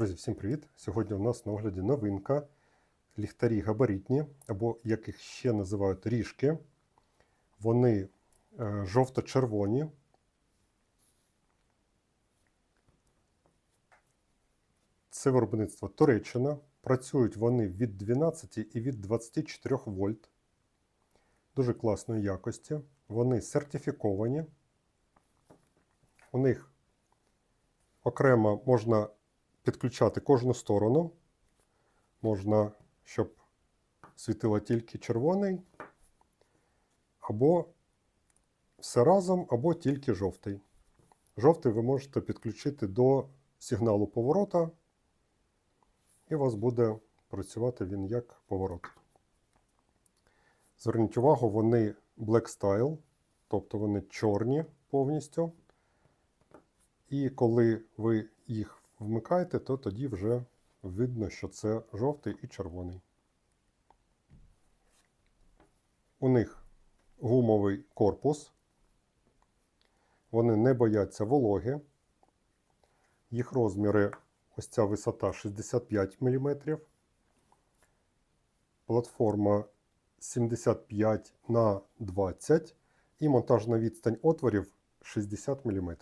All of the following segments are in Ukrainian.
Друзі, всім привіт! Сьогодні у нас на огляді новинка. Ліхтарі габаритні, або як їх ще називають ріжки. Вони е, жовто-червоні. Це виробництво Туреччина. Працюють вони від 12 і від 24 вольт. Дуже класної якості. Вони сертифіковані. У них окремо можна підключати кожну сторону. Можна, щоб світило тільки червоний, або все разом, або тільки жовтий. Жовтий ви можете підключити до сигналу поворота, і у вас буде працювати він як поворот. Зверніть увагу, вони Black Style, тобто вони чорні повністю. І коли ви їх вмикаєте, то тоді вже видно, що це жовтий і червоний. У них гумовий корпус. Вони не бояться вологи. Їх розміри ось ця висота 65 мм. Платформа 75 на 20 і монтажна відстань отворів 60 мм.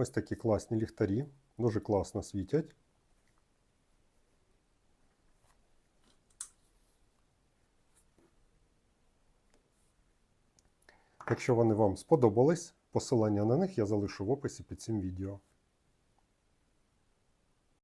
Ось такі класні ліхтарі, дуже класно світять. Якщо вони вам сподобались, посилання на них я залишу в описі під цим відео.